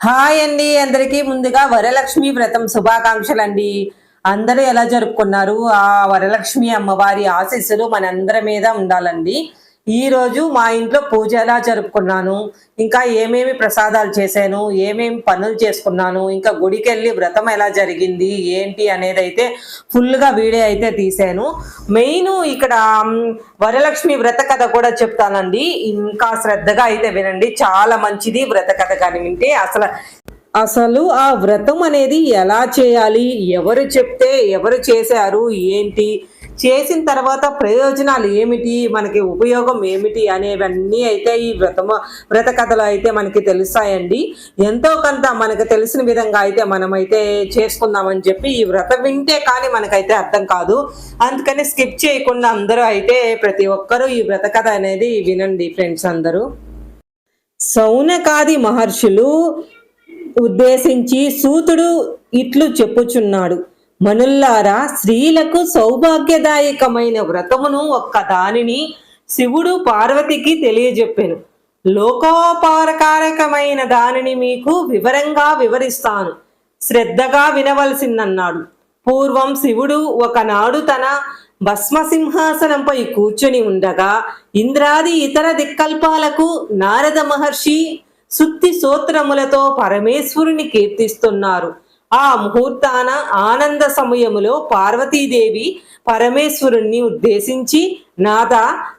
Hi అండి అందరికీ ముందుగా వరలక్ష్మి వ్రతం శుభాకాంక్షలు అండి అందరూ ఎలా జరుపుకున్నారు? ఆ వరలక్ష్మి అమ్మవారి ఆశీస్సులు మనందరి మీద ఉండాలండి. ఈరోజు మా ఇంట్లో పూజ ఎలా జరుపుకున్నాను? ఇంకా ఏమేమి ప్రసాదాలు చేశాను? ఏమేమి పనులు చేసుకున్నాను? ఇంకా గుడికి వెళ్ళి వ్రతం ఎలా జరిగింది? ఏంటి అనేది అయితే ఫుల్గా వీడియో అయితే తీశాను. మెయిన్ ఇక్కడ వరలక్ష్మి వ్రత కథ కూడా చెప్తానండి. ఇంకా శ్రద్ధగా అయితే వినండి. చాలా మంచిది వ్రత కథ కానీ వింటే. అసలు అసలు ఆ వ్రతం అనేది ఎలా చేయాలి? ఎవరు చెప్తే ఎవరు చేశారు? ఏంటి? చేసిన తర్వాత ప్రయోజనాలు ఏమిటి? మనకి ఉపయోగం ఏమిటి? అనేవన్నీ అయితే ఈ వ్రతము వ్రత కథలు అయితే మనకి తెలుస్తాయండి. ఎంతో కొంత మనకు తెలిసిన విధంగా అయితే మనమైతే చేసుకుందామని చెప్పి ఈ వ్రతం వింటే కానీ మనకైతే అర్థం కాదు. అందుకని స్కిప్ చేయకుండా అందరూ అయితే ప్రతి ఒక్కరూ ఈ వ్రత కథ అనేది వినండి ఫ్రెండ్స్ అందరూ. సౌనకాది మహర్షులు ఉద్దేశించి సూతుడు ఇట్లు చెప్పుచున్నాడు. మనుల్లారా స్త్రీలకు సౌభాగ్యదాయకమైన వ్రతమును ఒక్క దానిని శివుడు పార్వతికి తెలియజెప్పెను. లోకోపారకారకమైన దానిని మీకు వివరంగా వివరిస్తాను. శ్రద్ధగా వినవలసిందన్నాడు. పూర్వం శివుడు ఒకనాడు తన భస్మసింహాసనంపై కూర్చుని ఉండగా ఇంద్రాది ఇతర దిక్కల్పాలకు నారద మహర్షి సుత్తి సూత్రములతో పరమేశ్వరుని కీర్తిస్తున్నారు. ఆ ముహూర్తాన ఆనంద సమయములో పార్వతీదేవి పరమేశ్వరుణ్ణి ఉద్దేశించి నాథ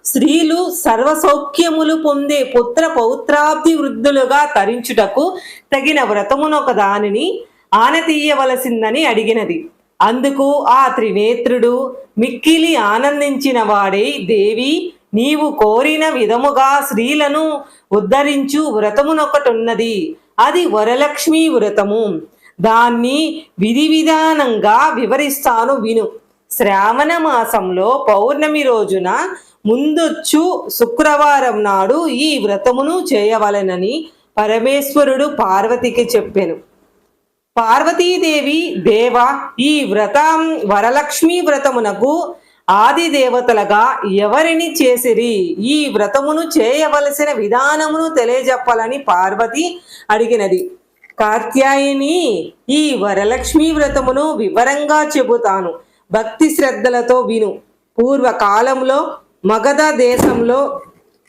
స్త్రీలు సర్వసౌఖ్యములు పొందే పుత్ర పౌత్రాబ్ది వృద్ధులుగా తరించుటకు తగిన వ్రతమునొక దానిని ఆనతీయవలసిందని అడిగినది. అందుకు ఆ త్రినేత్రుడు మిక్కిలి ఆనందించిన వాడై దేవి నీవు కోరిన విధముగా స్త్రీలను ఉద్ధరించు వ్రతమునొకటున్నది. అది వరలక్ష్మి వ్రతము. దాన్ని విధి విధానంగా వివరిస్తాను విను. శ్రావణ మాసంలో పౌర్ణమి రోజున ముందొచ్చు శుక్రవారం నాడు ఈ వ్రతమును చేయవలెనని పరమేశ్వరుడు పార్వతికి చెప్పెను. పార్వతీదేవి దేవ ఈ వ్రతం వరలక్ష్మి వ్రతమునకు ఆది దేవతలుగా ఎవరిని చేసిరి? ఈ వ్రతమును చేయవలసిన విధానమును తెలియజెప్పాలని పార్వతి అడిగినది. కాత్యాయిని ఈ వరలక్ష్మీ వ్రతమును వివరంగా చెబుతాను. భక్తి శ్రద్ధలతో విను. పూర్వకాలంలో మగధ దేశంలో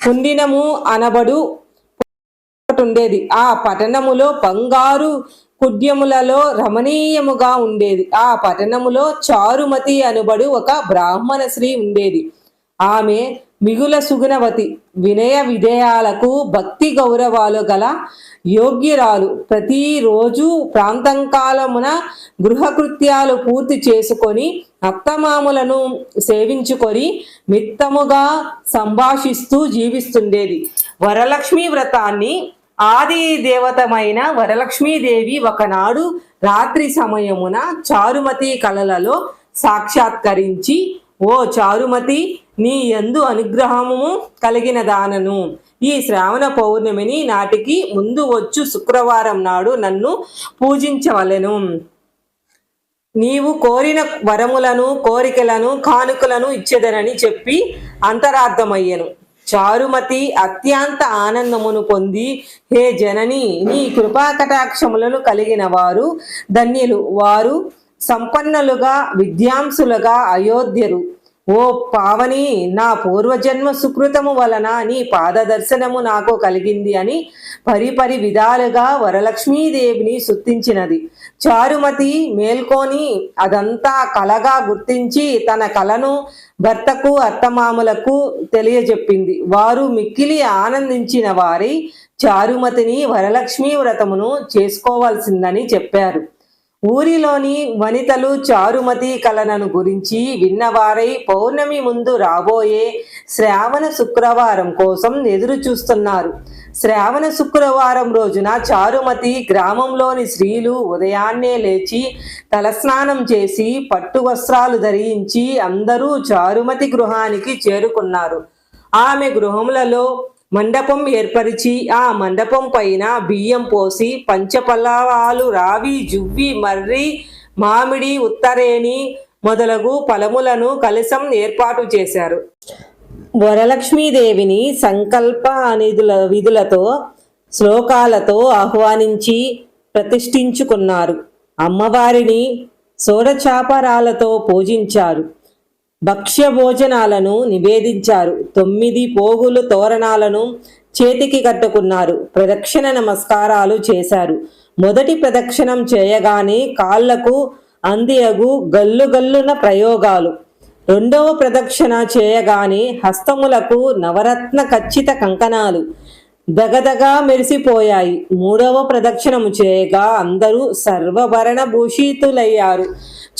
కుందినము అనబడు ఉండేది ఆ పట్టణములో బంగారు కుడ్యములలో రమణీయముగా ఉండేది. ఆ పట్టణములో చారుమతి అనుబడు ఒక బ్రాహ్మణ స్త్రీ ఉండేది. ఆమె మిగుల సుగుణవతి. వినయ విధేయాలకు భక్తి గౌరవాలు గల యోగ్యురాలు. ప్రతిరోజు ప్రాంతంకాలమున గృహకృత్యాలు పూర్తి చేసుకొని అత్తమాములను సేవించుకొని మిత్తముగా సంభాషిస్తూ జీవిస్తుండేది. వరలక్ష్మి వ్రతాన్ని ఆది దేవతమైన వరలక్ష్మీదేవి ఒకనాడు రాత్రి సమయమున చారుమతి కళలలో సాక్షాత్కరించి ఓ చారుమతి నీ ఎందు అనుగ్రహము కలిగిన దానను. ఈ శ్రావణ పౌర్ణమిని నాటికి ముందు వచ్చు శుక్రవారం నాడు నన్ను పూజించవలెను. నీవు కోరిన వరములను కోరికలను కానుకలను ఇచ్చేదనని చెప్పి అంతరార్థమయ్యను. చారుమతి అత్యంత ఆనందమును పొంది హే జనని నీ కృపాకటాక్షములను కలిగిన వారు ధన్యులు. వారు సంపన్నులుగా విద్యాంసులుగా అయోధ్యరు. ఓ పావని నా పూర్వజన్మ సుకృతము వలన నీ పాదదర్శనము నాకు కలిగింది అని పరిపరి విధాలుగా వరలక్ష్మీదేవిని సుత్తించినది చారుమతి మేల్కొని అదంతా కలగా గుర్తించి తన కలను భర్తకు అత్తమామలకు తెలియజెప్పింది. వారు మిక్కిలి ఆనందించిన వారి చారుమతిని వరలక్ష్మీ వ్రతమును చేసుకోవాల్సిందని చెప్పారు. ఊరిలోని వనితలు చారుమతి కలనను గురించి విన్నవారై పౌర్ణమి ముందు రాబోయే శ్రావణ శుక్రవారం కోసం ఎదురు చూస్తున్నారు శ్రావణ శుక్రవారం రోజున చారుమతి గ్రామంలోని స్త్రీలు ఉదయాన్నే లేచి తలస్నానం చేసి పట్టు వస్త్రాలు ధరించి అందరూ చారుమతి గృహానికి చేరుకున్నారు. ఆమె గృహములలో మండపం ఏర్పరిచి ఆ మండపం పైన బియ్యం పోసి పంచపల్లవాలు రావి జువ్వి మర్రి మామిడి ఉత్తరేణి మొదలగు ఫలములను కలసం ఏర్పాటు చేశారు. వరలక్ష్మీదేవిని సంకల్ప నిధుల విధులతో శ్లోకాలతో ఆహ్వానించి ప్రతిష్ఠించుకున్నారు. అమ్మవారిని సోరచాపరాలతో పూజించారు. భక్ష్య భోజనాలను నివేదించారు. తొమ్మిది పోగులు తోరణాలను చేతికి కట్టుకున్నారు. ప్రదక్షిణ నమస్కారాలు చేశారు. మొదటి ప్రదక్షిణం చేయగానే కాళ్ళకు అందియగు గల్లు గల్లున ప్రయోగాలు. రెండవ ప్రదక్షిణ చేయగానే హస్తములకు నవరత్న ఖచ్చిత కంకణాలు దగదగా మెరిసిపోయాయి. మూడవ ప్రదక్షిణము చేయగా అందరూ సర్వభరణ భూషితులయ్యారు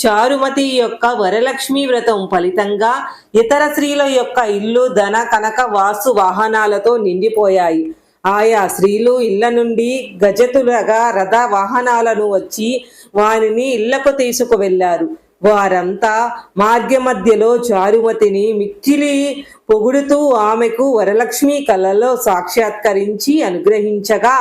చారుమతి యొక్క వరలక్ష్మి వ్రతం ఫలితంగా ఇతర స్త్రీల యొక్క ఇల్లు ధన కనక వాసు వాహనాలతో నిండిపోయాయి. ఆయా స్త్రీలు ఇళ్ళ నుండి గజతులగా రథ వాహనాలను వచ్చి వారిని ఇళ్ళకు తీసుకువెళ్ళారు. వారంతా మార్గ మధ్యలో చారుమతిని మిక్కిలి పొగుడుతూ ఆమెకు వరలక్ష్మి కళలో సాక్షాత్కరించి అనుగ్రహించగా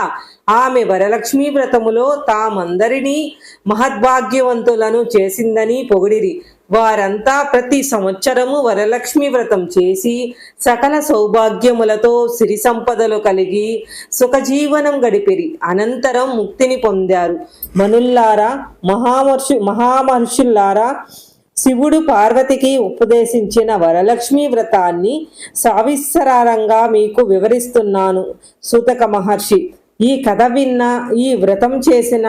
ఆమె వరలక్ష్మి వ్రతములో తామందరినీ మహద్భాగ్యవంతులను చేసిందని పొగిడిరి. వారంతా ప్రతి సంవత్సరము వరలక్ష్మి వ్రతం చేసి సకల సౌభాగ్యములతో సిరి సంపదలు కలిగి సుఖజీవనం గడిపిరి. అనంతరం ముక్తిని పొందారు. మనుల్లారా మహామర్షు మహామహర్షుల్లారా శివుడు పార్వతికి ఉపదేశించిన వరలక్ష్మి వ్రతాన్ని సావిస్తరంగా మీకు వివరిస్తున్నాను. సూతక మహర్షి ఈ కథ విన్న ఈ వ్రతం చేసిన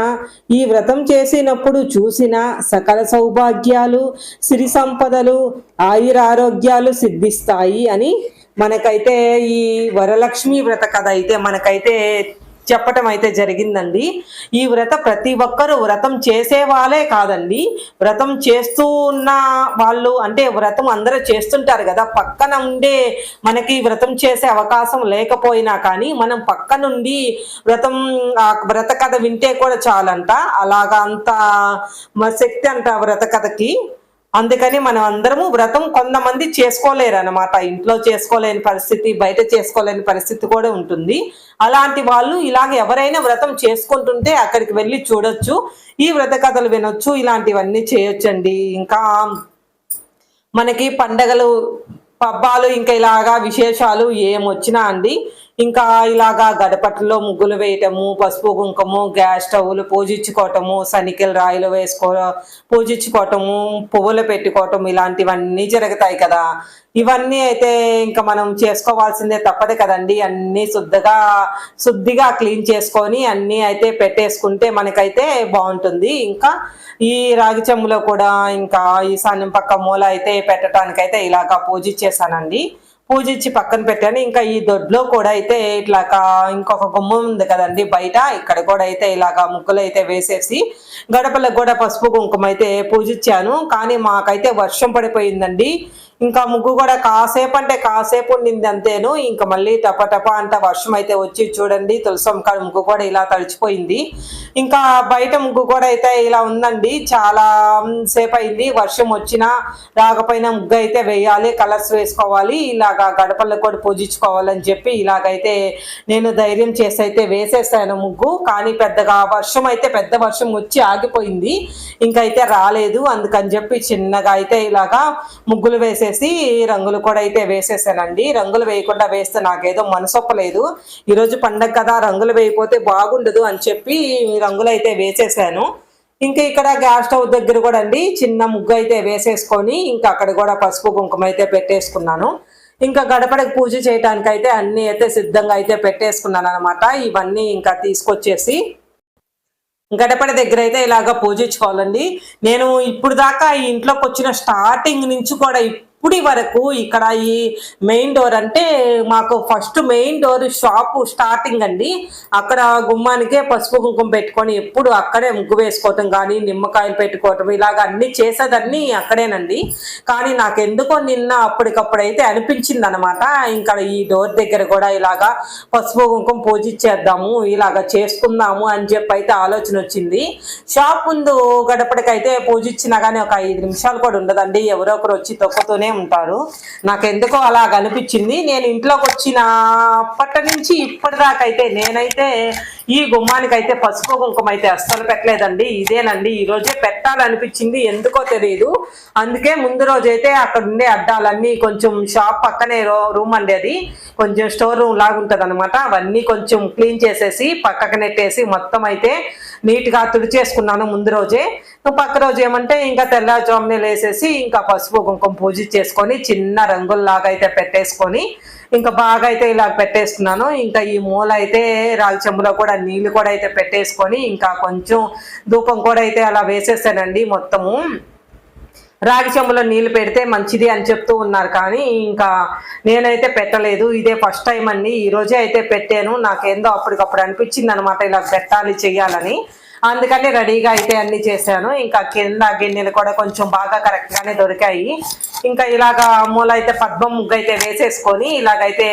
ఈ వ్రతం చేసినప్పుడు చూసిన సకల సౌభాగ్యాలు సిరి సంపదలు ఆయురారోగ్యాలు సిద్ధిస్తాయి అని మనకైతే ఈ వరలక్ష్మి వ్రత కథ అయితే మనకైతే చెప్పటం అయితే జరిగిందండి. ఈ వ్రత ప్రతి ఒక్కరూ వ్రతం చేసే వాళ్ళే కాదండి. వ్రతం చేస్తూ ఉన్న వాళ్ళు అంటే వ్రతం అందరూ చేస్తుంటారు కదా పక్కన ఉండే మనకి వ్రతం చేసే అవకాశం లేకపోయినా కానీ మనం పక్క నుండి వ్రతం వ్రత కథ వింటే కూడా చాలంట. అలాగా అంత శక్తి అంట వ్రత కథకి. అందుకని మనం అందరము వ్రతం కొంతమంది చేసుకోలేరు అనమాట ఇంట్లో చేసుకోలేని పరిస్థితి బయట చేసుకోలేని పరిస్థితి కూడా ఉంటుంది. అలాంటి వాళ్ళు ఇలాగ ఎవరైనా వ్రతం చేసుకుంటుంటే అక్కడికి వెళ్ళి చూడొచ్చు. ఈ వ్రత కథలు వినొచ్చు. ఇలాంటివన్నీ చేయొచ్చండి. ఇంకా మనకి పండగలు పబ్బాలు ఇంకా ఇలాగా విశేషాలు ఏమొచ్చినా అండి. ఇంకా ఇలాగా గడపట్లో ముగ్గులు వేయటము పసుపు కుంకము గ్యాస్ స్టవ్లు పూజించుకోవటము సనికెల రాయిలు వేసుకో పూజించుకోవటము పువ్వులు పెట్టుకోవటం ఇలాంటివన్నీ జరుగుతాయి కదా. ఇవన్నీ అయితే ఇంకా మనం చేసుకోవాల్సిందే తప్పదు కదండి. అన్నీ శుద్ధగా శుద్ధిగా క్లీన్ చేసుకొని అన్నీ అయితే పెట్టేసుకుంటే మనకైతే బాగుంటుంది. ఇంకా ఈ రాగి చెమ్ములో కూడా ఇంకా ఈ సాన్యం పక్క మూల అయితే పెట్టడానికైతే ఇలాగా పూజించేసానండి పూజించి పక్కన పెట్టాను. ఇంకా ఈ దొడ్లో కూడా అయితే ఇట్లాగా ఇంకొక గుమ్మం ఉంది కదండి బయట. ఇక్కడ కూడా అయితే ఇలాగా ముగ్గులు అయితే వేసేసి గడపలకు కూడా పసుపు కుంకుమ అయితే పూజించాను. కానీ మాకైతే వర్షం పడిపోయిందండి. ఇంకా ముగ్గు కూడా కాసేపు అంటే కాసేపు ఉండింది అంతేను. ఇంకా మళ్ళీ టప టప అంట వర్షం అయితే వచ్చి చూడండి తులసం కాడ ముగ్గు కూడా ఇలా తడిచిపోయింది. ఇంకా బయట ముగ్గు కూడా అయితే ఇలా ఉందండి. చాలా సేపు అయింది. వర్షం వచ్చినా రాకపోయినా ముగ్గు అయితే వేయాలి కలర్స్ వేసుకోవాలి ఇలాగా గడపల్లో కూడా పూజించుకోవాలని చెప్పి ఇలాగైతే నేను ధైర్యం చేసి అయితే వేసేసాను ముగ్గు. కానీ పెద్దగా వర్షం అయితే పెద్ద వర్షం వచ్చి ఆగిపోయింది. ఇంకైతే రాలేదు. అందుకని చెప్పి చిన్నగా అయితే ఇలాగా ముగ్గులు వేసేసి రంగులు కూడా అయితే వేసేసానండి. రంగులు వేయకుండా వేస్తే నాకేదో మనసొప్పలేదు. ఈరోజు పండగ కదా రంగులు వేయకపోతే బాగుండదు అని చెప్పి రంగులు అయితే వేసేసాను. ఇంకా ఇక్కడ గ్యాస్ స్టవ్ దగ్గర కూడా అండి చిన్న ముగ్గు అయితే వేసేసుకొని ఇంకా అక్కడ కూడా పసుపు కుంకుమ అయితే పెట్టేసుకున్నాను. ఇంకా గడపడకు పూజ చేయడానికి అయితే అన్నీ అయితే సిద్ధంగా అయితే పెట్టేసుకున్నాను అనమాట ఇవన్నీ ఇంకా తీసుకొచ్చేసి గడపడ దగ్గర అయితే ఇలాగ పూజించుకోవాలండి. నేను ఇప్పుడు దాకా ఈ ఇంట్లోకి వచ్చిన స్టార్టింగ్ నుంచి కూడా ఇప్పటి వరకు ఇక్కడ ఈ మెయిన్ డోర్ అంటే మాకు first main door shop starting అండి. అక్కడ గుమ్మానికే పసుపు కుంకుమ పెట్టుకొని ఎప్పుడు అక్కడే ముగ్గు వేసుకోవటం కానీ నిమ్మకాయలు పెట్టుకోవటం ఇలాగ అన్ని చేసేదన్నీ అక్కడేనండి. కానీ నాకు ఎందుకో నిన్న అప్పటికప్పుడు అయితే అనిపించింది అనమాట ఇంకా ఈ డోర్ దగ్గర కూడా ఇలాగా పసుపు కుంకుమ పూజించేద్దాము ఇలాగ చేసుకుందాము అని చెప్పి అయితే ఆలోచన వచ్చింది. షాప్ ముందు గడపడికైతే పూజించినా కానీ ఒక ఐదు నిమిషాలు కూడా ఉండదండి. ఎవరో ఒకరు వచ్చి తొక్కుతూనే ఉంటారు. నాకు ఎందుకో అలా కనిపించింది నేను ఇంట్లోకి వచ్చిన అప్పటి నుంచి ఇప్పటిదాకా అయితే నేనైతే ఈ గుమ్మానికి అయితే పసుపు కుంకుమ అయితే అస్సలు పెట్టలేదండి. ఇదేనండి. ఈ రోజే పెట్టాలనిపించింది. ఎందుకో తెలియదు అందుకే ముందు రోజైతే అక్కడ ఉండే అడ్డాలన్నీ కొంచెం షాప్ పక్కనే రో- రూమ్ అండి అది. కొంచెం స్టోర్ రూమ్ లాగా ఉంటుంది అనమాట అవన్నీ కొంచెం క్లీన్ చేసేసి పక్కకు నెట్టేసి మొత్తం అయితే నీట్గా తుడిచేసుకున్నాను ముందు రోజే. పక్క రోజు ఏమంటే ఇంకా తెల్లజామునే లేసేసి ఇంకా పసుపు కుంకుమ పూజ చేసుకొని చిన్న రంగుల్లాగా అయితే పెట్టేసుకొని ఇంకా బాగా అయితే ఇలా పెట్టేసుకున్నాను. ఇంకా ఈ మూల అయితే రాగి చెంబులో కూడా నీళ్ళు కూడా అయితే పెట్టేసుకొని ఇంకా కొంచెం ధూపం కూడా అయితే అలా వేసేసానండి మొత్తము. రాగి చెంబులో నీళ్ళు పెడితే మంచిది అని చెప్తూ ఉన్నారు. కానీ ఇంకా నేనైతే పెట్టలేదు. ఇదే ఫస్ట్ టైం అండి. ఈరోజే అయితే పెట్టాను. నాకేందో అప్పటికప్పుడు అనిపించింది అనమాట ఇలా పెట్టాలి చెయ్యాలని. అందుకని రెడీగా అయితే అన్ని చేశాను. ఇంకా కింద గిన్నెలు కూడా కొంచెం బాగా కరెక్ట్గానే దొరికాయి. ఇంకా ఇలాగా మూల అయితే పద్మం ముగ్గు అయితే వేసేసుకొని ఇలాగైతే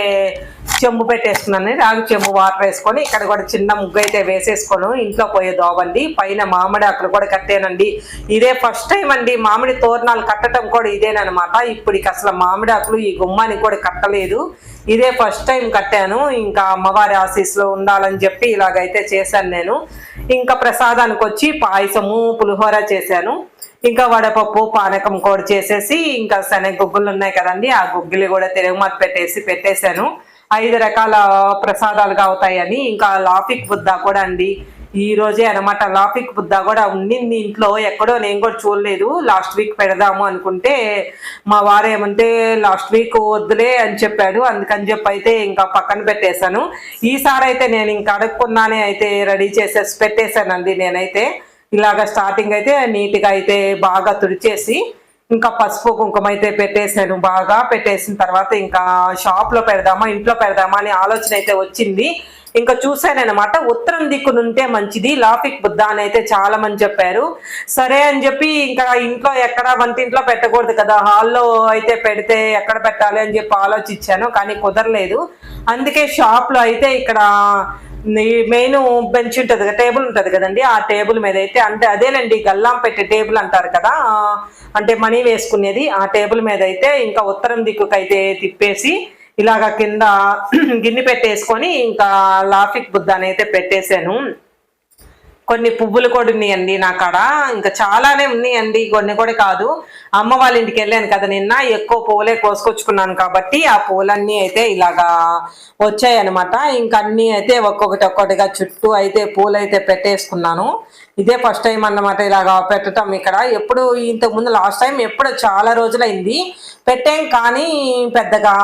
చెంబు పెట్టేసుకున్నాను. రాగి చెంబు వాటర్ వేసుకొని ఇక్కడ కూడా చిన్న ముగ్గు అయితే వేసేసుకోను ఇంట్లో పోయే దోవండి పైన మామిడి ఆకులు కూడా కట్టానండి. ఇదే ఫస్ట్ టైం అండి మామిడి తోరణాలు కట్టడం కూడా ఇదేనమాట ఇప్పటికి అసలు మామిడి ఆకులు ఈ గుమ్మానికి కూడా కట్టలేదు. ఇదే ఫస్ట్ టైం కట్టాను. ఇంకా అమ్మవారి ఆఫీస్లో ఉండాలని చెప్పి ఇలాగైతే చేశాను నేను. ఇంకా ప్రసాదానికి వచ్చి పాయసము పులిహోర చేశాను. ఇంకా వడపప్పు పానకం కూడా చేసేసి ఇంకా శనగ గుగ్గులు ఉన్నాయి కదండి. ఆ గుగ్గిలు కూడా తిరుగుమత పెట్టేసి పెట్టేశాను. ఐదు రకాల ప్రసాదాలుగా అవుతాయని ఇంకా లాఫిక్ బుద్ధ కూడా అండి. ఈ రోజే అనమాట లాఫిక్ బుద్ధ కూడా ఉండింది ఇంట్లో. ఎక్కడో నేను కూడా చూడలేదు. లాస్ట్ వీక్ పెడదాము అనుకుంటే మా వారు ఏమంటే లాస్ట్ వీక్ వద్దులే అని చెప్పాడు. అందుకని చెప్పి అయితే ఇంకా పక్కన పెట్టేశాను. ఈసారి అయితే నేను ఇంకా అడుక్కున్నానే అయితే రెడీ చేసేసి పెట్టేశానండి నేనైతే. ఇలాగ స్టార్టింగ్ అయితే నీట్గా అయితే బాగా తుడిచేసి ఇంకా పసుపు కుంకుమ అయితే పెట్టేశాను. బాగా పెట్టేసిన తర్వాత ఇంకా షాప్లో పెడదామా ఇంట్లో పెడదామా అని ఆలోచన అయితే వచ్చింది. ఇంకా చూశానమాట ఉత్తరం దిక్కునుంటే మంచిది లాఫిక్ బుద్ధ అని అయితే చాలా మంది చెప్పారు. సరే అని చెప్పి ఇంకా ఇంట్లో ఎక్కడ వంటింట్లో పెట్టకూడదు కదా హాల్లో అయితే పెడితే ఎక్కడ పెట్టాలి అని చెప్పి ఆలోచించాను కానీ కుదరలేదు. అందుకే షాప్లో అయితే ఇక్కడ మెయిన్ బెంచ్ ఉంటుంది కదా టేబుల్ ఉంటుంది కదండి ఆ టేబుల్ మీద అయితే అంటే అదేనండి గల్లాం పెట్టే టేబుల్ అంటారు కదా అంటే మనీ వేసుకునేది ఆ టేబుల్ మీద అయితే ఇంకా ఉత్తరం దిక్కుకైతే తిప్పేసి ఇలాగ కింద గిన్నె పెట్టేసుకొని ఇంకా లాఫిక్ బుద్ధ అయితే పెట్టేశాను. కొన్ని పువ్వులు కూడా ఉన్నాయండి నా కాడ ఇంకా చాలానే ఉన్నాయండి కొన్ని కూడా కాదు. అమ్మ వాళ్ళ ఇంటికి వెళ్ళాను కదా నిన్న ఎక్కువ పువ్వులే కోసుకొచ్చుకున్నాను కాబట్టి ఆ పూలన్నీ అయితే ఇలాగా వచ్చాయి అనమాట ఇంకా అయితే ఒక్కొక్కటి ఒక్కొక్కటిగా చుట్టూ అయితే పూలు అయితే పెట్టేసుకున్నాను. ఇదే ఫస్ట్ టైం అన్నమాట ఇలాగా పెట్టడం ఇక్కడ. ఎప్పుడు ఇంతకుముందు లాస్ట్ టైం ఎప్పుడు చాలా రోజులైంది. పెట్టాం కానీ పెద్దగా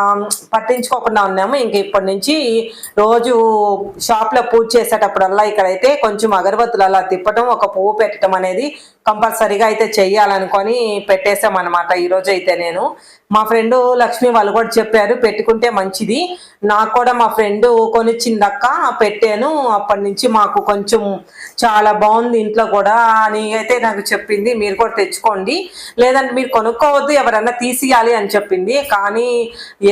పట్టించుకోకుండా ఉన్నాము. ఇంక ఇప్పటి నుంచి రోజు షాప్లో పూజ చేసేటప్పుడల్లా ఇక్కడైతే కొంచెం అగరబత్తులు అలా తిప్పటం ఒక పువ్వు పెట్టడం అనేది కంపల్సరీగా అయితే చెయ్యాలనుకొని పెట్టేసి అనమాట ఈ అయితే నేను మా ఫ్రెండ్ లక్ష్మి వాళ్ళు కూడా చెప్పారు పెట్టుకుంటే మంచిది. నాకు కూడా మా ఫ్రెండ్ కొనిచ్చిందక్క పెట్టాను. అప్పటి నుంచి మాకు కొంచెం చాలా బాగుంది ఇంట్లో కూడా అని అయితే నాకు చెప్పింది. మీరు కూడా తెచ్చుకోండి. లేదంటే మీరు కొనుక్కోవద్దు ఎవరన్నా తీసియాలి అని చెప్పింది. కానీ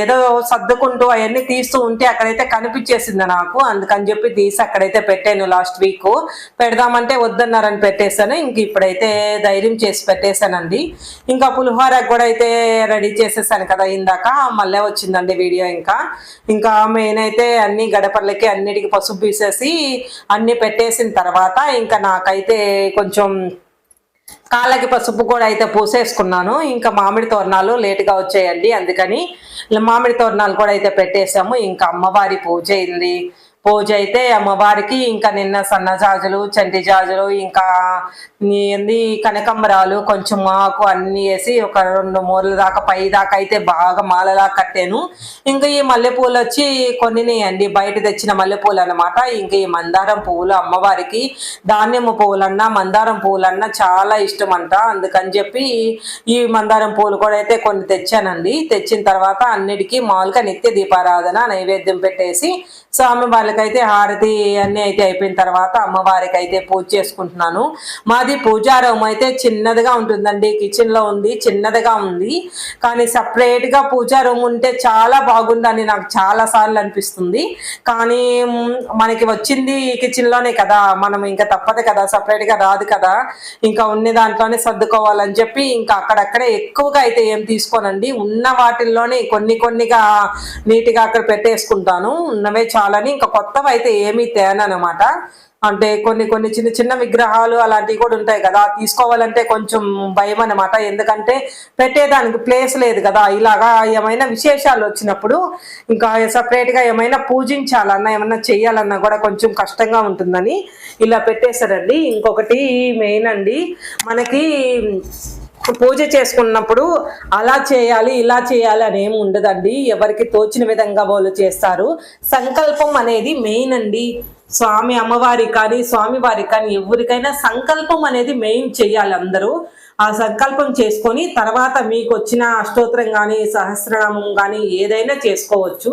ఏదో సర్దుకుంటూ అవన్నీ తీస్తూ ఉంటే అక్కడైతే కనిపించేసింది నాకు. అందుకని చెప్పి తీసి అక్కడైతే పెట్టాను లాస్ట్ వీక్. పెడదామంటే వద్దన్నారని పెట్టేశాను. ఇంక ఇప్పుడైతే ధైర్యం చేసి పెట్టేశానండి. ఇంకా పులిహోర కూడా అయితే రెడీ చేసి చేసేసాను కదా ఇందాక. మళ్ళీ వచ్చిందండి వీడియో ఇంకా. ఇంకా మెయిన్ అయితే అన్ని గడపర్లకి అన్నిటికి పసుపు పీసేసి అన్ని పెట్టేసిన తర్వాత ఇంకా నాకైతే కొంచెం కాళ్ళకి పసుపు కూడా అయితే పూసేసుకున్నాను. ఇంకా మామిడి తోరణాలు లేటుగా వచ్చాయండి అందుకని. మామిడి తోరణాలు కూడా అయితే పెట్టేశాము. ఇంకా అమ్మవారి పూజ అయింది. పూజ అయితే అమ్మవారికి ఇంకా నిన్న సన్నజాజులు చంటి జాజులు ఇంకా ఏంది కనకంబరాలు కొంచెం ఆకు అన్ని వేసి ఒక రెండు మూరల దాకా పై దాకా అయితే బాగా మాలలా కట్టాను. ఇంకా ఈ మల్లెపూలు వచ్చి కొన్ని అండి బయట తెచ్చిన మల్లెపూలు అన్నమాట. ఇంకా ఈ మందారం పువ్వులు అమ్మవారికి ధాన్యము పువ్వులన్నా మందారం పువ్వులన్నా చాలా ఇష్టం అంట అందుకని చెప్పి ఈ మందారం పువ్వులు కూడా అయితే కొన్ని తెచ్చానండి. తెచ్చిన తర్వాత అన్నిటికీ మామూలుగా నిత్య దీపారాధన నైవేద్యం పెట్టేసి స్వామి వాళ్ళ వాళ్ళకైతే హారతి అన్నీ అయితే అయిపోయిన తర్వాత అమ్మవారికి అయితే పూజ చేసుకుంటున్నాను. మాది పూజా అయితే చిన్నదిగా ఉంటుందండి. కిచెన్లో ఉంది చిన్నదిగా ఉంది. కానీ సపరేట్గా రూమ్ ఉంటే చాలా బాగుందని నాకు చాలా సార్లు అనిపిస్తుంది. కానీ మనకి వచ్చింది కిచెన్లోనే కదా. మనం ఇంకా తప్పదు కదా. సపరేట్గా రాదు కదా. ఇంకా ఉన్న దాంట్లోనే సర్దుకోవాలని చెప్పి ఇంకా అక్కడక్కడే ఎక్కువగా అయితే ఏం తీసుకోనండి. ఉన్న వాటిల్లోనే కొన్ని కొన్నిగా నీట్గా అక్కడ పెట్టేసుకుంటాను. ఉన్నవే చాలని ఇంకా కొత్తవి అయితే ఏమీ తేననమాట అంటే కొన్ని కొన్ని చిన్న చిన్న విగ్రహాలు అలాంటివి కూడా ఉంటాయి కదా తీసుకోవాలంటే కొంచెం భయం అనమాట ఎందుకంటే పెట్టేదానికి ప్లేస్ లేదు కదా ఇలాగా ఏమైనా విశేషాలు వచ్చినప్పుడు ఇంకా సపరేట్గా ఏమైనా పూజించాలన్నా ఏమైనా చేయాలన్నా కూడా కొంచెం కష్టంగా ఉంటుందని ఇలా పెట్టేశారండి. ఇంకొకటి మెయిన్ అండి మనకి పూజ చేసుకున్నప్పుడు అలా చేయాలి ఇలా చేయాలి అని ఏమి ఉండదండి. ఎవరికి తోచిన విధంగా వాళ్ళు చేస్తారు. సంకల్పం అనేది మెయిన్ అండి. స్వామి అమ్మవారి కానీ స్వామివారి కానీ ఎవరికైనా సంకల్పం అనేది మెయిన్ చేయాలి అందరూ. ఆ సంకల్పం చేసుకొని తర్వాత మీకు వచ్చిన అష్టోత్తరం కానీ సహస్రనామం కానీ ఏదైనా చేసుకోవచ్చు.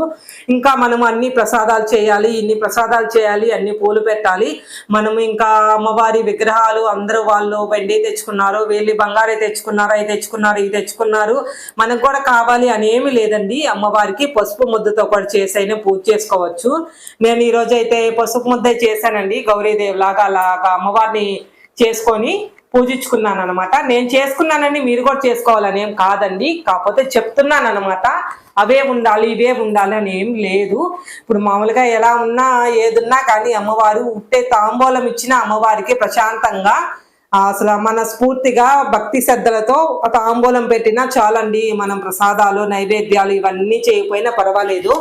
ఇంకా మనం అన్ని ప్రసాదాలు చేయాలి ఇన్ని ప్రసాదాలు చేయాలి అన్ని పూలు పెట్టాలి. మనం ఇంకా అమ్మవారి విగ్రహాలు అందరూ వాళ్ళు వెండి తెచ్చుకున్నారు వీళ్ళు బంగారే తెచ్చుకున్నారు అవి తెచ్చుకున్నారు ఇవి తెచ్చుకున్నారు. మనకు కూడా కావాలి అని ఏమీ లేదండి. అమ్మవారికి పసుపు ముద్దతో కూడా చేసైనా పూజ చేసుకోవచ్చు. నేను ఈరోజైతే అయితే పసుపు ముద్ద చేశానండి. గౌరీదేవి లాగా అలాగా అమ్మవారిని చేసుకొని పూజించుకున్నాను అనమాట నేను చేసుకున్నానని మీరు కూడా చేసుకోవాలని ఏం కాదండి. కాకపోతే చెప్తున్నాను అనమాట అవే ఉండాలి ఇవే ఉండాలి అని ఏం లేదు. ఇప్పుడు మామూలుగా ఎలా ఉన్నా ఏదున్నా కానీ అమ్మవారు ఉట్టే తాంబూలం ఇచ్చిన అమ్మవారికి ప్రశాంతంగా అసలు మన స్ఫూర్తిగా భక్తి శ్రద్ధలతో ఒక తాంబూలం పెట్టినా చాలండి మనం ప్రసాదాలు నైవేద్యాలు ఇవన్నీ చేయకపోయినా పర్వాలేదు.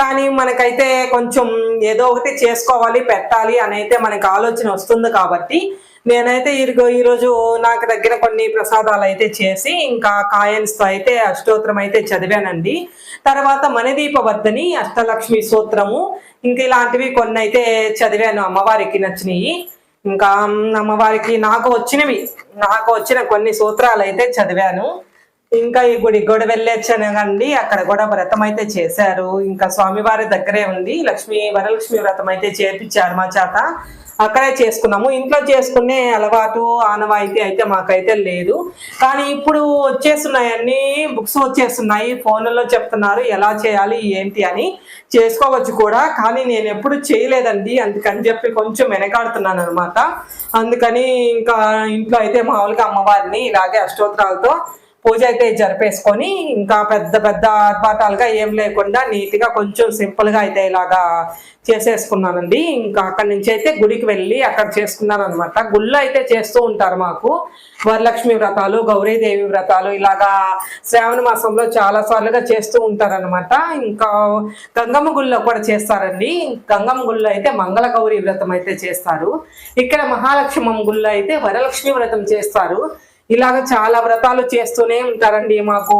కానీ మనకైతే కొంచెం ఏదో ఒకటి చేసుకోవాలి పెట్టాలి అని అయితే మనకి ఆలోచన వస్తుంది కాబట్టి నేనైతే ఈరోజు ఈరోజు నాకు దగ్గర కొన్ని ప్రసాదాలు అయితే చేసి ఇంకా కాయన్స్తో అయితే అష్టోత్తరం అయితే చదివానండి. తర్వాత మణిదీపవర్ధని అష్టలక్ష్మి సూత్రము ఇంకా ఇలాంటివి కొన్ని అయితే చదివాను అమ్మవారికి నచ్చినవి. ఇంకా అమ్మవారికి నాకు వచ్చినవి నాకు వచ్చిన కొన్ని సూత్రాలు అయితే చదివాను. ఇంకా ఈ గుడి కూడా వెళ్ళొచ్చాను కండి అక్కడ కూడా వ్రతం అయితే చేశారు. ఇంకా స్వామివారి దగ్గరే ఉంది. లక్ష్మి వరలక్ష్మి వ్రతం అయితే చేర్పించారు మా చేత. అక్కడే చేసుకున్నాము. ఇంట్లో చేసుకునే అలవాటు ఆనవాయితీ అయితే మాకైతే లేదు. కానీ ఇప్పుడు వచ్చేస్తున్నాయి అన్ని. బుక్స్ వచ్చేస్తున్నాయి. ఫోన్లలో చెప్తున్నారు ఎలా చేయాలి ఏంటి అని. చేసుకోవచ్చు కూడా. కానీ నేను ఎప్పుడు చేయలేదండి. అందుకని చెప్పి కొంచెం వెనకాడుతున్నాను అనమాట అందుకని ఇంకా ఇంట్లో అయితే మామూలుగా అమ్మవారిని ఇలాగే అష్టోత్తరాలతో పూజ అయితే జరిపేసుకొని ఇంకా పెద్ద పెద్ద ఆర్భాటాలుగా ఏం లేకుండా నీట్గా కొంచెం సింపుల్గా అయితే ఇలాగా చేసేసుకున్నానండి. ఇంకా అక్కడి నుంచి అయితే గుడికి వెళ్ళి అక్కడ చేసుకున్నాను అనమాట అయితే చేస్తూ ఉంటారు మాకు. వరలక్ష్మి వ్రతాలు గౌరీదేవి వ్రతాలు ఇలాగా శ్రావణ మాసంలో చాలా సార్లుగా చేస్తూ ఉంటారనమాట. ఇంకా గంగమ్మ గుళ్ళో కూడా చేస్తారండి. గంగమ్మ గుళ్ళో అయితే మంగళ గౌరీ వ్రతం అయితే చేస్తారు. ఇక్కడ మహాలక్ష్మమ్మ గుళ్ళో అయితే వరలక్ష్మి వ్రతం చేస్తారు. ఇలాగ చాలా వ్రతాలు చేస్తూనే ఉంటారండి మాకు.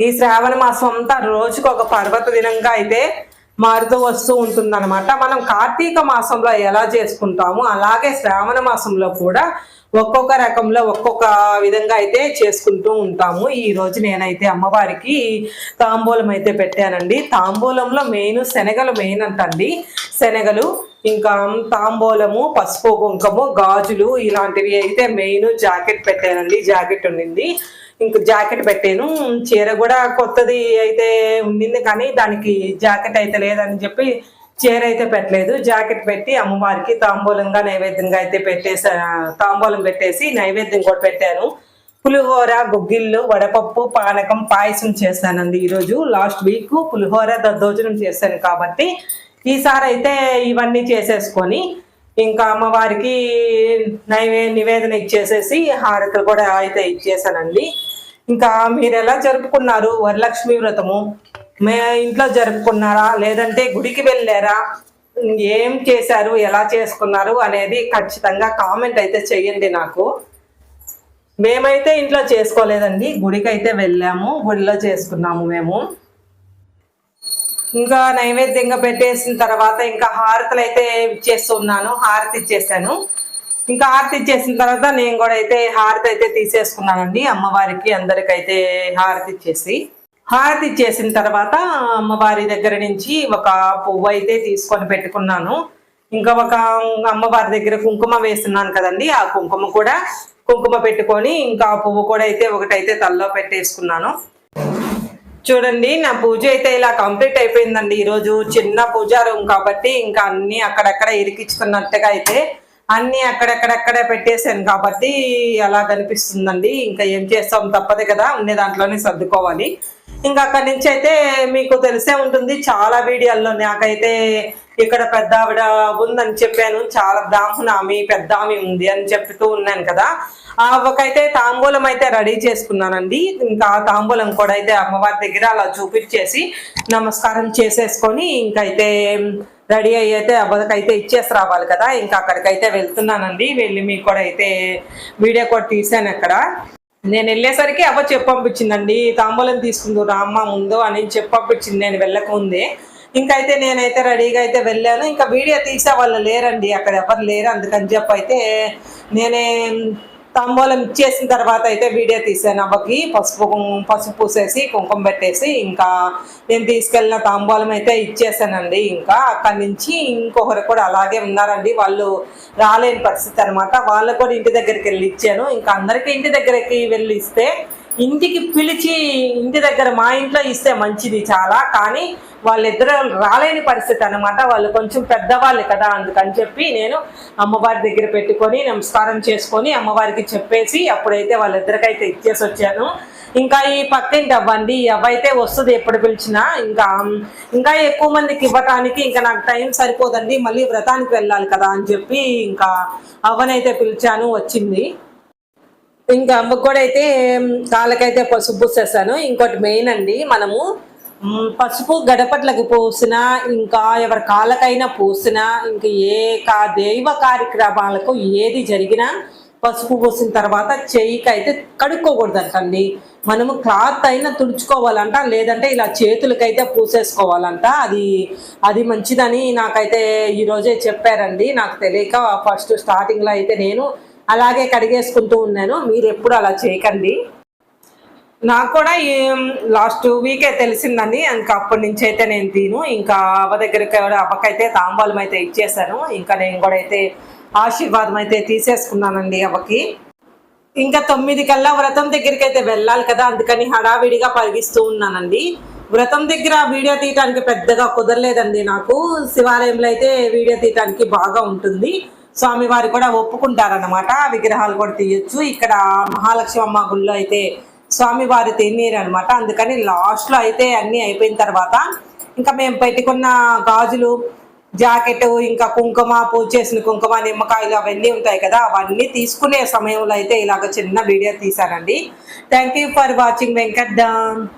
ఈ శ్రావణ మాసం అంతా రోజుకు ఒక పర్వత దినంగా అయితే మారుతూ వస్తూ ఉంటుందన్నమాట. మనం కార్తీక మాసంలో ఎలా చేసుకుంటామో అలాగే శ్రావణ మాసంలో కూడా ఒక్కొక్క రకంలో ఒక్కొక్క విధంగా అయితే చేసుకుంటూ ఉంటాము. ఈ రోజు నేనైతే అమ్మవారికి తాంబూలం అయితే పెట్టానండి. తాంబూలంలో మెయిన్ శనగలు మెయిన్ అంటండి. శనగలు ఇంకా తాంబూలము పసుపు కుంకము గాజులు ఇలాంటివి అయితే మెయిన్ జాకెట్ పెట్టానండి. జాకెట్ ఉండింది. ఇంక జాకెట్ పెట్టాను. చీర కూడా కొత్తది అయితే ఉండింది కానీ దానికి జాకెట్ అయితే లేదని చెప్పి చీర అయితే పెట్టలేదు. జాకెట్ పెట్టి అమ్మవారికి తాంబూలంగా నైవేద్యంగా అయితే పెట్టేసా తాంబూలం పెట్టేసి నైవేద్యం కూడా పెట్టాను. పులిహోర గుగ్గిళ్ళు వడపప్పు పానకం పాయసం చేశానండి ఈరోజు. లాస్ట్ వీక్ పులిహోర దద్దోజనం చేశాను కాబట్టి ఈసారి అయితే ఇవన్నీ చేసేసుకొని ఇంకా అమ్మవారికి నైవే నివేదన ఇచ్చేసేసి హారతులు కూడా అయితే ఇచ్చేసానండి. ఇంకా మీరు ఎలా జరుపుకున్నారు వరలక్ష్మి వ్రతము? మే ఇంట్లో జరుపుకున్నారా? లేదంటే గుడికి వెళ్ళారా? ఏం చేశారు? ఎలా చేసుకున్నారు? అనేది ఖచ్చితంగా కామెంట్ అయితే చెయ్యండి నాకు. మేమైతే ఇంట్లో చేసుకోలేదండి. గుడికి అయితే వెళ్ళాము. గుడిలో చేసుకున్నాము మేము. ఇంకా నైవేద్యంగా పెట్టేసిన తర్వాత ఇంకా హారతులు అయితే ఇచ్చేస్తున్నాను హారతి ఇచ్చేసాను ఇంకా హారతి ఇచ్చేసిన తర్వాత నేను కూడా అయితే హారతి అయితే తీసేసుకున్నానండి. అమ్మవారికి అందరికైతే హారతి ఇచ్చేసి. హారతి ఇచ్చేసిన తర్వాత అమ్మవారి దగ్గర నుంచి ఒక పువ్వు అయితే తీసుకొని పెట్టుకున్నాను. ఇంకా ఒక అమ్మవారి దగ్గర కుంకుమ వేస్తున్నాను కదండి. ఆ కుంకుమ కూడా కుంకుమ పెట్టుకొని ఇంకా ఆ పువ్వు కూడా అయితే ఒకటైతే తల్లో పెట్టేసుకున్నాను. చూడండి నా పూజ అయితే ఇలా కంప్లీట్ అయిపోయిందండి. ఈరోజు చిన్న పూజా రూమ్ కాబట్టి ఇంకా అన్ని అక్కడక్కడ ఇరికించుకున్నట్టుగా అయితే అన్ని అక్కడెక్కడెక్కడే పెట్టేశాను కాబట్టి అలా కనిపిస్తుందండి. ఇంకా ఏం చేస్తాం తప్పదు కదా ఉండే దాంట్లోనే సర్దుకోవాలి. ఇంకా అక్కడి నుంచి అయితే మీకు తెలిసే ఉంటుంది చాలా వీడియోల్లో నాకైతే ఇక్కడ పెద్ద ఆవిడ ఉందని చెప్పాను. చాలా బ్రాహ్మణ ఆమె పెద్ద ఆమె ఉంది అని చెప్తూ ఉన్నాను కదా. ఆ ఒకైతే తాంబూలం అయితే రెడీ చేసుకున్నానండి. ఇంకా తాంబూలం కూడా అయితే అమ్మవారి దగ్గర అలా చూపించేసి నమస్కారం చేసేసుకొని ఇంకైతే రెడీ అయ్యి అయితే అవ్వకైతే ఇచ్చేసి రావాలి కదా. ఇంకా అక్కడికైతే వెళ్తున్నానండి. వెళ్ళి మీకు కూడా అయితే వీడియో కూడా తీసాను అక్కడ. నేను వెళ్ళేసరికి అవ్వ చెప్పి పంపించిందండి తాంబూలం తీసుకుందు రామ్మ ఉందో అని చెప్పి పంపించింది నేను వెళ్ళకముందే. ఇంకైతే నేనైతే రెడీగా అయితే వెళ్ళాను. ఇంకా వీడియో తీసే వాళ్ళు లేరండి అక్కడ ఎవరు లేరు. అందుకని చెప్పి అయితే నేనే తాంబూలం ఇచ్చేసిన తర్వాత అయితే వీడియో తీసాను. అవ్వకి పసుపు పసుపు పూసేసి కుంకుమ పెట్టేసి ఇంకా నేను తీసుకెళ్ళిన తాంబూలం అయితే ఇచ్చేసానండి. ఇంకా అక్కడి నుంచి ఇంకొకరు కూడా అలాగే ఉన్నారండి. వాళ్ళు రాలేని పరిస్థితి అనమాట వాళ్ళకు కూడా ఇంటి దగ్గరికి వెళ్ళి ఇచ్చాను. ఇంకా అందరికీ ఇంటి దగ్గరికి వెళ్ళి ఇస్తే ఇంటికి పిలిచి ఇంటి దగ్గర మా ఇంట్లో ఇస్తే మంచిది చాలా కానీ వాళ్ళిద్దరు రాలేని పరిస్థితి అనమాట వాళ్ళు కొంచెం పెద్దవాళ్ళు కదా అందుకని చెప్పి నేను అమ్మవారి దగ్గర పెట్టుకొని నమస్కారం చేసుకొని అమ్మవారికి చెప్పేసి అప్పుడైతే వాళ్ళిద్దరికైతే ఇచ్చేసి వచ్చాను. ఇంకా ఈ పక్కింటి అవ్వండి ఈ అవ్వ అయితే వస్తుంది ఎప్పుడు పిలిచినా. ఇంకా ఇంకా ఎక్కువ మందికి ఇవ్వటానికి ఇంకా నాకు టైం సరిపోదండి మళ్ళీ వ్రతానికి వెళ్ళాలి కదా అని చెప్పి ఇంకా అవ్వనైతే పిలిచాను వచ్చింది. ఇంకా అమ్మకు కూడా అయితే కాళ్ళకైతే పసుపు పూసేసాను ఇంకోటి మెయిన్ అండి మనము పసుపు గడపట్లకి పూసినా ఇంకా ఎవరి కాళ్ళకైనా పూసినా ఇంకా ఏ కా దైవ కార్యక్రమాలకు ఏది జరిగినా పసుపు పూసిన తర్వాత చెయ్యికి అయితే కడుక్కోకూడదంటండి. మనము క్లాత్ అయినా తుడుచుకోవాలంట లేదంటే ఇలా చేతులకైతే పూసేసుకోవాలంట. అది అది మంచిదని నాకైతే ఈరోజే చెప్పారండి. నాకు తెలియక ఫస్ట్ స్టార్టింగ్లో అయితే నేను అలాగే కడిగేసుకుంటూ ఉన్నాను. మీరు ఎప్పుడు అలా చేయకండి. నాకు కూడా లాస్ట్ వీకే తెలిసిందండి. ఇంకా అప్పటి నుంచి అయితే నేను తిను. ఇంకా అవ్వ దగ్గరికి అవ్వకైతే తాంబూలం అయితే ఇచ్చేసాను ఇంకా నేను కూడా అయితే ఆశీర్వాదం అయితే తీసేసుకున్నానండి అవ్వకి. ఇంకా తొమ్మిది కల్లా వ్రతం దగ్గరికి అయితే వెళ్ళాలి కదా. అందుకని హడావిడిగా పరిగిస్తూ ఉన్నానండి. వ్రతం దగ్గర వీడియో తీయటానికి పెద్దగా కుదరలేదండి నాకు. శివాలయంలో అయితే వీడియో తీయటానికి బాగా ఉంటుంది. స్వామివారు కూడా ఒప్పుకుంటారన్నమాట. విగ్రహాలు కూడా తీయొచ్చు. ఇక్కడ మహాలక్ష్మి అమ్మ గుళ్ళో అయితే స్వామివారు తినేరు అనమాట అందుకని లాస్ట్లో అయితే అన్నీ అయిపోయిన తర్వాత ఇంకా మేము పెట్టుకున్న గాజులు జాకెట్ ఇంకా కుంకుమ పూజ చేసిన కుంకుమ నిమ్మకాయలు అవన్నీ ఉంటాయి కదా అవన్నీ తీసుకునే సమయంలో అయితే ఇలాగ చిన్న video తీశానండి. Thank you for watching Venkat